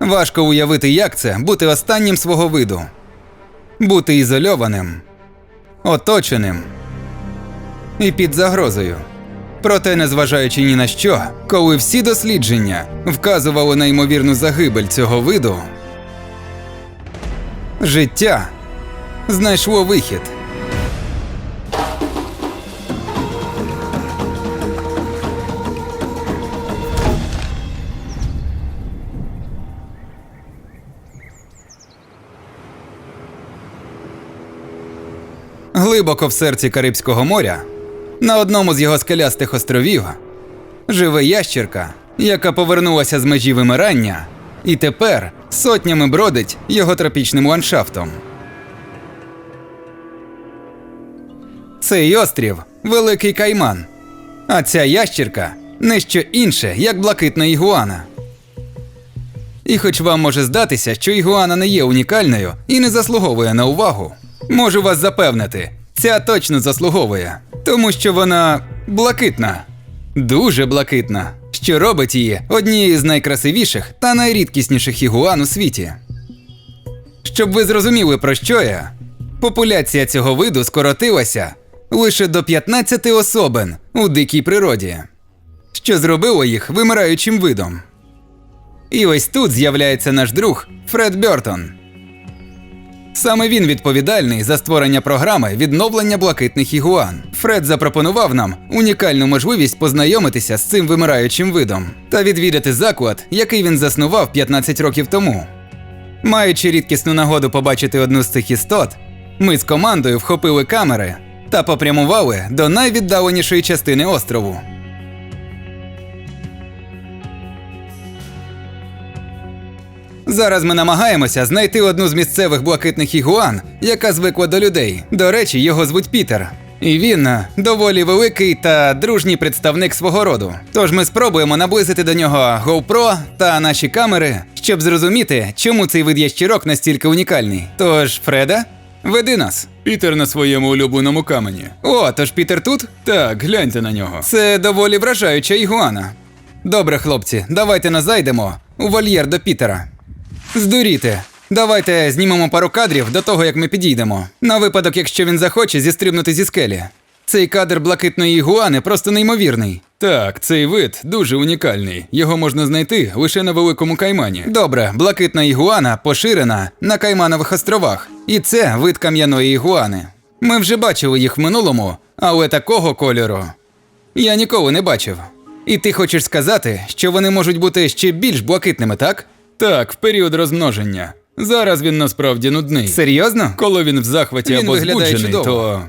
Важко уявити, як це бути останнім свого виду, бути ізольованим, оточеним і під загрозою. Проте, незважаючи ні на що, коли всі дослідження вказували на ймовірну загибель цього виду, життя знайшло вихід. Глибоко в серці Карибського моря, на одному з його скелястих островів, живе ящірка, яка повернулася з межі вимирання, і тепер сотнями бродить його тропічним ландшафтом. Цей острів Великий Кайман. А ця ящірка не що інше, як блакитна ігуана. І хоч вам може здатися, що ігуана не є унікальною і не заслуговує на увагу, можу вас запевнити, ця точно заслуговує, тому що вона блакитна, дуже блакитна, що робить її однією з найкрасивіших та найрідкісніших ігуан у світі. Щоб ви зрозуміли, про що я, популяція цього виду скоротилася лише до 15 особин у дикій природі, що зробило їх вимираючим видом. І ось тут з'являється наш друг Фред Бьортон. Саме він відповідальний за створення програми відновлення блакитних ігуан. Фред запропонував нам унікальну можливість познайомитися з цим вимираючим видом та відвідати заклад, який він заснував 15 років тому. Маючи рідкісну нагоду побачити одну з цих істот, ми з командою вхопили камери та попрямували до найвіддаленішої частини острову. Зараз ми намагаємося знайти одну з місцевих блакитних ігуан, яка звикла до людей. До речі, його звуть Пітер. І він е, доволі великий та дружній представник свого роду. Тож ми спробуємо наблизити до нього GoPro та наші камери, щоб зрозуміти, чому цей вид ящірок настільки унікальний. Тож, Фреда, веди нас. Пітер на своєму улюбленому камені. О, тож Пітер тут? Так, гляньте на нього. Це доволі вражаюча ігуана. Добре, хлопці, давайте нас зайдемо у вольєр до Пітера. Здуріте. Давайте знімемо пару кадрів до того, як ми підійдемо. На випадок, якщо він захоче зістрибнути зі скелі. Цей кадр блакитної ігуани просто неймовірний. Так, цей вид дуже унікальний. Його можна знайти лише на великому каймані. Добре, блакитна ігуана поширена на Кайманових островах, і це вид кам'яної ігуани. Ми вже бачили їх в минулому, але такого кольору я ніколи не бачив. І ти хочеш сказати, що вони можуть бути ще більш блакитними, так? Так, в період розмноження. Зараз він насправді нудний. Серйозно? Коли він в захваті Він або збуджений, то.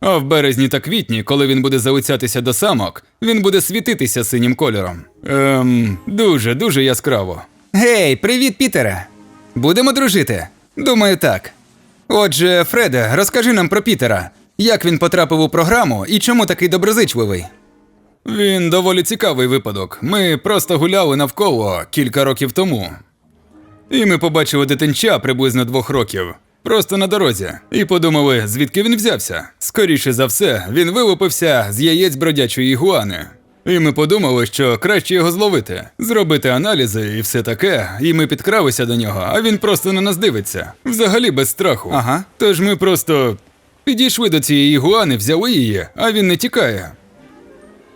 А в березні та квітні, коли він буде залицятися до самок, він буде світитися синім кольором. Ем, дуже, дуже яскраво. Гей, привіт, Пітере! Будемо дружити? Думаю, так. Отже, Фреде, розкажи нам про Пітера. Як він потрапив у програму і чому такий доброзичливий? Він доволі цікавий випадок. Ми просто гуляли навколо кілька років тому. І ми побачили дитинча приблизно двох років, просто на дорозі, і подумали, звідки він взявся. Скоріше за все, він вилупився з яєць бродячої ігуани. І ми подумали, що краще його зловити, зробити аналізи і все таке, і ми підкралися до нього, а він просто на нас дивиться, взагалі без страху. Ага. Тож ми просто підійшли до цієї ігуани, взяли її, а він не тікає.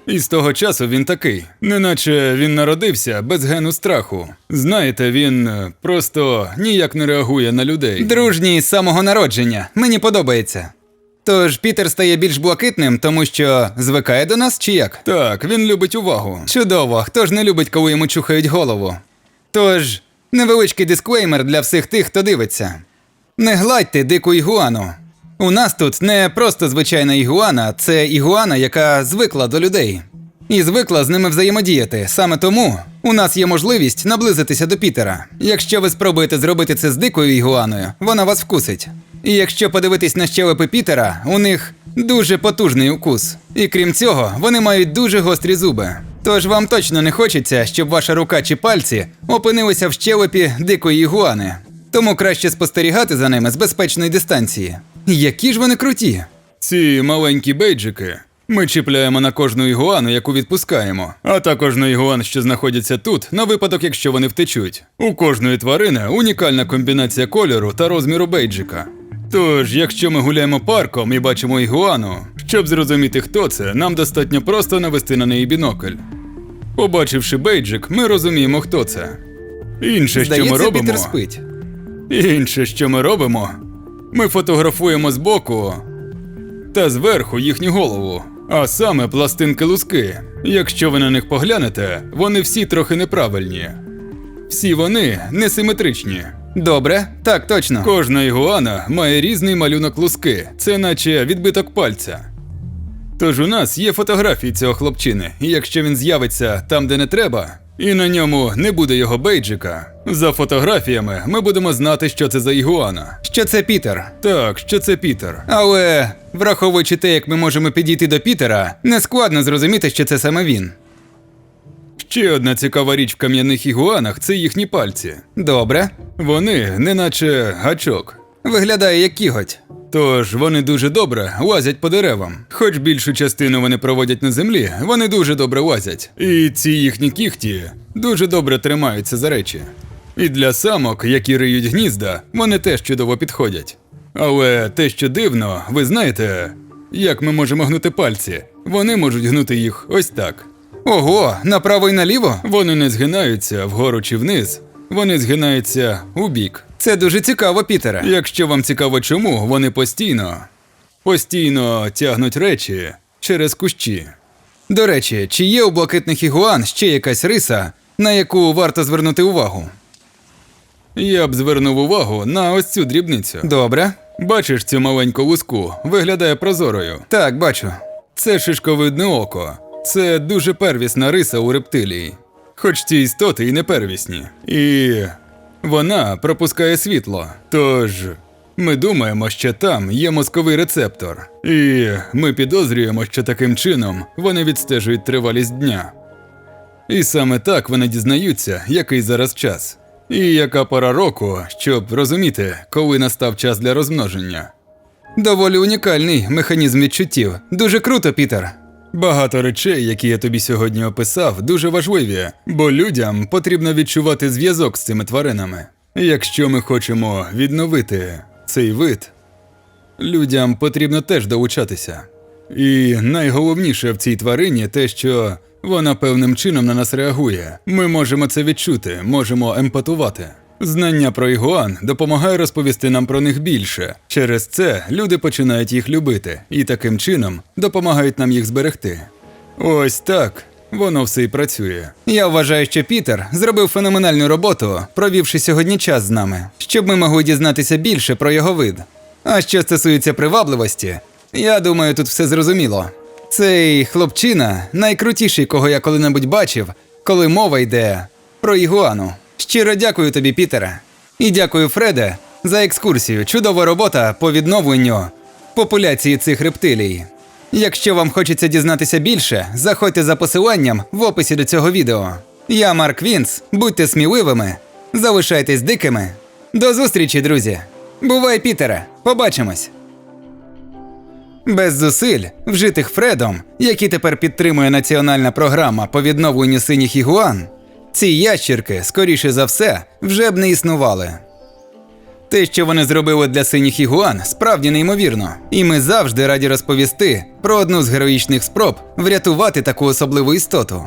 І з того часу він такий, неначе він народився без гену страху. Знаєте, він е, просто ніяк не реагує на людей. Дружній з самого народження. Мені подобається. Тож Пітер стає більш блакитним, тому що звикає до нас чи як? Так, він любить увагу. Чудово, хто ж не любить, коли йому чухають голову. Тож, невеличкий дисклеймер для всіх тих, хто дивиться. Не гладьте дику ігуану. У нас тут не просто звичайна ігуана, це ігуана, яка звикла до людей. І звикла з ними взаємодіяти. Саме тому у нас є можливість наблизитися до Пітера. Якщо ви спробуєте зробити це з дикою ігуаною, вона вас вкусить. І якщо подивитись на щелепи Пітера, у них дуже потужний укус. І крім цього, вони мають дуже гострі зуби. Тож вам точно не хочеться, щоб ваша рука чи пальці опинилися в щелепі дикої ігуани. Тому краще спостерігати за ними з безпечної дистанції. Які ж вони круті! Ці маленькі бейджики Ми чіпляємо на кожну ігуану, яку відпускаємо, а також на ігуан, що знаходяться тут, на випадок, якщо вони втечуть. У кожної тварини унікальна комбінація кольору та розміру бейджика. Тож, якщо ми гуляємо парком і бачимо ігуану, щоб зрозуміти, хто це, нам достатньо просто навести на неї бінокль. Побачивши бейджик, ми розуміємо, хто це. Інше, що ми робимо. Пітер спить. Інше, що ми робимо, ми фотографуємо збоку та зверху їхню голову, а саме пластинки луски. Якщо ви на них поглянете, вони всі трохи неправильні. Всі вони несиметричні. Добре, так точно. Кожна ігуана має різний малюнок луски, це наче відбиток пальця. Тож у нас є фотографії цього хлопчини, і якщо він з'явиться там, де не треба, і на ньому не буде його бейджика, за фотографіями ми будемо знати, що це за ігуана. Що це Пітер? Так, що це Пітер. Але, враховуючи те, як ми можемо підійти до Пітера, не складно зрозуміти, що це саме він. Ще одна цікава річ в кам'яних ігуанах це їхні пальці. Добре. Вони неначе гачок. Виглядає як кіготь. Тож вони дуже добре лазять по деревам. Хоч більшу частину вони проводять на землі, вони дуже добре лазять. І ці їхні кіхті дуже добре тримаються за речі. І для самок, які риють гнізда, вони теж чудово підходять. Але те, що дивно, ви знаєте, як ми можемо гнути пальці? Вони можуть гнути їх ось так. Ого, направо і наліво? Вони не згинаються вгору чи вниз, вони згинаються у бік. Це дуже цікаво, Пітере. Якщо вам цікаво, чому вони постійно, постійно тягнуть речі через кущі. До речі, чи є у блакитних ігуан ще якась риса, на яку варто звернути увагу? Я б звернув увагу на ось цю дрібницю. Добре. Бачиш цю маленьку луску, виглядає прозорою. Так, бачу. Це шишковидне око. Це дуже первісна риса у рептилії. Хоч ці істоти і не первісні. І вона пропускає світло. Тож ми думаємо, що там є мозковий рецептор. І ми підозрюємо, що таким чином вони відстежують тривалість дня. І саме так вони дізнаються, який зараз час. І яка пора року, щоб розуміти, коли настав час для розмноження. Доволі унікальний механізм відчуттів. Дуже круто, Пітер. Багато речей, які я тобі сьогодні описав, дуже важливі, бо людям потрібно відчувати зв'язок з цими тваринами. Якщо ми хочемо відновити цей вид, людям потрібно теж долучатися. І найголовніше в цій тварині те, що вона певним чином на нас реагує. Ми можемо це відчути, можемо емпатувати. Знання про ігуан допомагає розповісти нам про них більше. Через це люди починають їх любити і таким чином допомагають нам їх зберегти. Ось так воно все і працює. Я вважаю, що Пітер зробив феноменальну роботу, провівши сьогодні час з нами, щоб ми могли дізнатися більше про його вид. А що стосується привабливості, я думаю, тут все зрозуміло. Цей хлопчина найкрутіший, кого я коли-небудь бачив, коли мова йде про ігуану. Щиро дякую тобі, Пітере. І дякую, Фреде, за екскурсію. Чудова робота по відновленню популяції цих рептилій. Якщо вам хочеться дізнатися більше, заходьте за посиланням в описі до цього відео. Я Марк Вінс, будьте сміливими, залишайтесь дикими. До зустрічі, друзі! Бувай, Пітере! Побачимось! Без зусиль, вжитих Фредом, які тепер підтримує національна програма по відновленню синіх ігуан, ці ящірки, скоріше за все, вже б не існували. Те, що вони зробили для синіх ігуан, справді неймовірно, і ми завжди раді розповісти про одну з героїчних спроб врятувати таку особливу істоту.